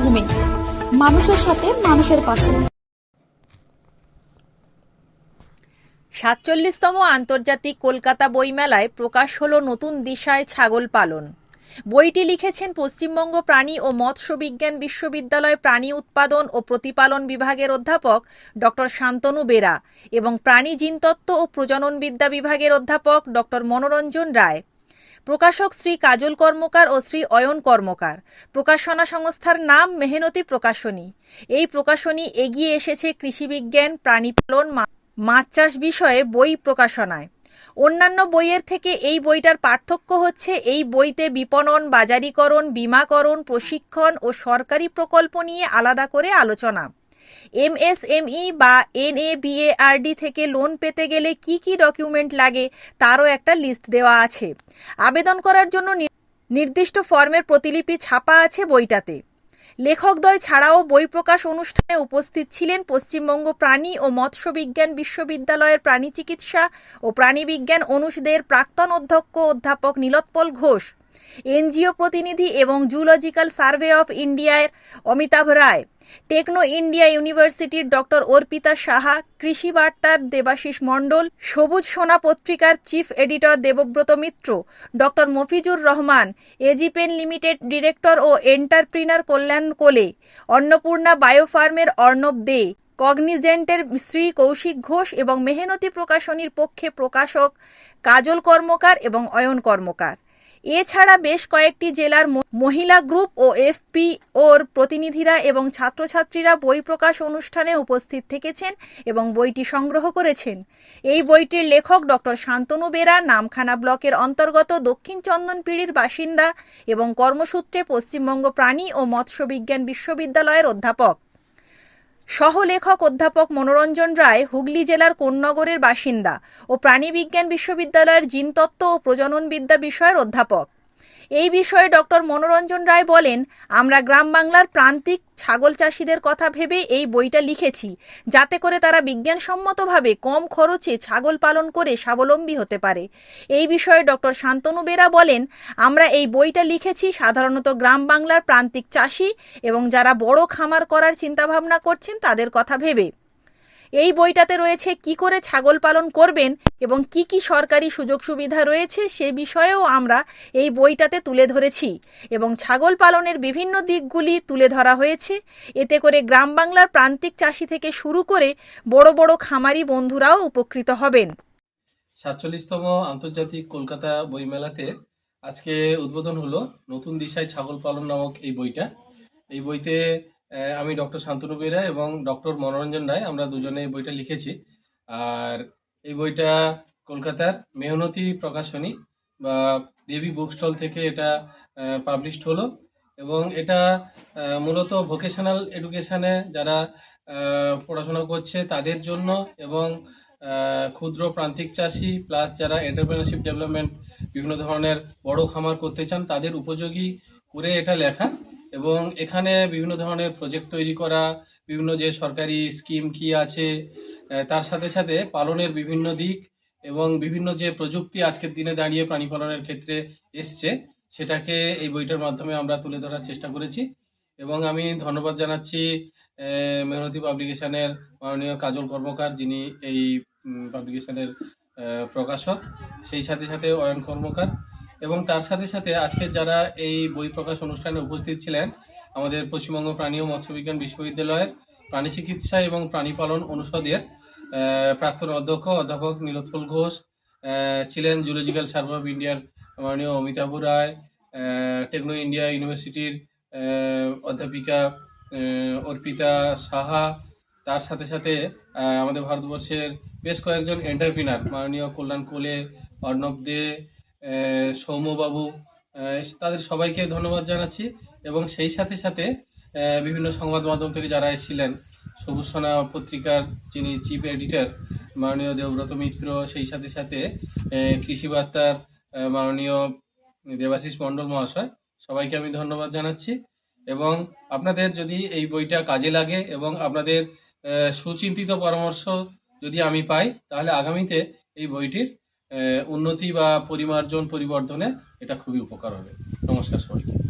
ভূমি মানুষের সাথে মানুষের পাশে। সাতচল্লিশতম আন্তর্জাতিক কলকাতা বইমেলায় প্রকাশ হল নতুন দিশায় ছাগল পালন। বইটি লিখেছেন পশ্চিমবঙ্গ প্রাণী ও মৎস্য বিজ্ঞান বিশ্ববিদ্যালয় প্রাণী উৎপাদন ও প্রতিপালন বিভাগের অধ্যাপক ডক্টর শান্তনু বেরা এবং প্রাণী জিনতত্ত্ব ও প্রজননবিদ্যা বিভাগের অধ্যাপক ডক্টর মনোরঞ্জন রায়। প্রকাশক শ্রী কাজল কর্মকার ও শ্রী অয়ন কর্মকার। প্রকাশনা সংস্থার নাম মেহনতি প্রকাশনী। এই প্রকাশনী এগিয়ে এসেছে কৃষিবিজ্ঞান প্রাণীপালন মাছ চাষ বিষয়ে বই প্রকাশনায়। অন্যান্য বইয়ের থেকে এই বইটার পার্থক্য হচ্ছে এই বইতে বিপণন, বাজারিকরণ, বীমাকরণ, প্রশিক্ষণ ও সরকারি প্রকল্প নিয়ে আলাদা করে আলোচনা। এমএসএমই বা এনএবিএআরডি থেকে লোন পেতে গেলে কি কি ডকুমেন্ট লাগে তারও একটা লিস্ট দেওয়া আছে। আবেদন করার জন্য নির্দিষ্ট ফর্মের প্রতিলিপি ছাপা আছে বইটাতে। লেখকদ্বয় ছাড়াও বই প্রকাশ অনুষ্ঠানে উপস্থিত ছিলেন পশ্চিমবঙ্গ প্রাণী ও মৎস্য বিজ্ঞান বিশ্ববিদ্যালয়ের প্রাণী চিকিৎসা ও প্রাণীবিজ্ঞান অনুষদের প্রাক্তন অধ্যক্ষ অধ্যাপক নীলোৎপল ঘোষ। এনজিও প্রতিনিধি এবং জুলজিক্যাল সার্ভে অফ ইন্ডিয়ার অমিতাভ রায়, টেকনো ইন্ডিয়া ইউনিভার্সিটির ডক্টর অর্পিতা সাহা, কৃষি বার্তার দেবাশিস মণ্ডল, সবুজ সোনা পত্রিকার chief editor Debabrata Mitra, doctor Mofizur Rahman, এজিপেন limited director ও এন্টারপ্রিনার কল্যাণ কোলে, অন্নপূর্ণা বায়োফার্মের অর্ণব দে, কগনিজেন্টের শ্রী কৌশিক ঘোষ এবং মেহনতি প্রকাশনীর পক্ষে প্রকাশক কাজল কর্মকার এবং অয়ন কর্মকার। এছাড়া বেশ কয়েকটি জেলার মহিলা গ্রুপ ও এফপি ওর প্রতিনিধিরা এবং ছাত্রছাত্রীরা বই প্রকাশ অনুষ্ঠানে উপস্থিত থেকেছেন এবং বইটি সংগ্রহ করেছেন। এই বইটির লেখক ডক্টর শান্তনু বেরা, নামখানা ব্লকের অন্তর্গত দক্ষিণ চন্দনপিড়ির বাসিন্দা এবং কর্মসূত্রে পশ্চিমবঙ্গ প্রাণী ও মৎস্য বিজ্ঞান বিশ্ববিদ্যালয়ের অধ্যাপক। সহলেখক অধ্যাপক মনোরঞ্জন রায় হুগলি জেলার কোন্নগরের বাসিন্দা ও প্রাণীবিজ্ঞান বিশ্ববিদ্যালয়ের জিনতত্ত্ব ও প্রজননবিদ্যা বিষয়ের অধ্যাপক। এই বিষয়ে ডক্টর মনোরঞ্জন রায় বলেন, আমরা গ্রাম বাংলার প্রান্তিক ছাগল চাষিদের কথা ভেবে এই বইটা লিখেছি, যাতে করে তারা বিজ্ঞানসম্মতভাবে কম খরচে ছাগল পালন করে স্বাবলম্বী হতে পারে। এই বিষয়ে ডক্টর শান্তনু বেরা বলেন, আমরা এই বইটা লিখেছি সাধারণত গ্রাম বাংলার প্রান্তিক চাষি এবং যারা বড় খামার করার চিন্তাভাবনা করছেন তাদের কথা ভেবে। এই বইটাতে রয়েছে কি করে ছাগল পালন করবেন এবং কি কি সরকারি সুযোগ সুবিধা রয়েছে সে বিষয়েও আমরা এই বইটাতে তুলে ধরেছি এবং ছাগল পালনের বিভিন্ন দিকগুলি তুলে ধরা হয়েছে। এতে করে গ্রাম বাংলার প্রান্তিক চাষি থেকে শুরু করে বড় বড় খামারি বন্ধুরাও উপকৃত হবেন। সাতচল্লিশতম আন্তর্জাতিক কলকাতা বইমেলাতে আজকে উদ্বোধন হলো নতুন দিশায় ছাগল পালন নামক এই বইটা। এই বইতে আমি ডক্টর শান্তনু বেরা এবং ডক্টর মনোরঞ্জন রায়, আমরা দুজনে এই বইটা লিখেছি। আর এই বইটা কলকাতার মেহনতি প্রকাশনী বা দেবী বুক স্টল থেকে এটা পাবলিশড হলো। এবং এটা মূলত ভোকেশনাল এডুকেশনে যারা পড়াশোনা করছে তাদের জন্য এবং ক্ষুদ্র প্রান্তিক চাষি প্লাস যারা এন্টারপ্রেনারশিপ ডেভেলপমেন্ট বিভিন্ন ধরনের বড় খামার করতে চান তাদের উপযোগী করে এটা লেখা। এবং এখানে বিভিন্ন ধরনের প্রজেক্ট তৈরি করা, বিভিন্ন যে সরকারি স্কিম কি আছে তার সাথে সাথে পালনের বিভিন্ন দিক এবং বিভিন্ন যে প্রযুক্তি আজকের দিনে দাঁড়িয়ে প্রাণী পালনের ক্ষেত্রে এসছে, সেটাকে এই বইটার মাধ্যমে আমরা তুলে ধরার চেষ্টা করেছি। এবং আমি ধন্যবাদ জানাচ্ছি মেহনতি পাবলিকেশনের মাননীয় কাজল কর্মকার, যিনি এই পাবলিকেশনের প্রকাশক। সেই সাথে সাথে অয়ন কর্মকার। এবং তার সাথে সাথে আজকে যারা এই বই প্রকাশ অনুষ্ঠানে উপস্থিত ছিলেন, আমাদের পশ্চিমবঙ্গ প্রাণী ও মৎস্য বিজ্ঞান বিশ্ববিদ্যালয়ের প্রাণী চিকিৎসা এবং প্রাণী পালন অনুষদের প্রাক্তন অধ্যক্ষ অধ্যাপক নীলোৎপল ঘোষ ছিলেন জুলজিক্যাল সার্ভে অফ ইন্ডিয়ার মাননীয় অমিতাভ রায় টেকনো ইন্ডিয়া ইউনিভার্সিটির অধ্যাপিকা অর্পিতা সাহা, তার সাথে সাথে আমাদের ভারতবর্ষের বেশ কয়েকজন এন্টারপ্রিনার, মাননীয় কল্যাণ কোলে, অর্ণব দে সৌম্যবাবু তাদের সবাইকে ধন্যবাদ জানাচ্ছি এবং সেই সাথে সাথে বিভিন্ন সংবাদ মাধ্যম থেকে যারা এসেছিলেন, সবুজ সোনা পত্রিকার যিনি চিফ এডিটর, মাননীয় দেবব্রত মিত্র, সেই সাথে সাথে কৃষি বার্তার মাননীয় দেবাশিস মণ্ডল মহাশয়, সবাইকে আমি ধন্যবাদ জানাচ্ছি এবং আপনাদের যদি এই বইটা কাজে লাগে এবং আপনাদের সুচিন্তিত পরামর্শ যদি আমি পাই, তাহলে আগামীতে এই বইটির উন্নতি বা পরিমার্জন পরিবর্ধনে এটা খুবই উপকার হবে। নমস্কার সবাইকে।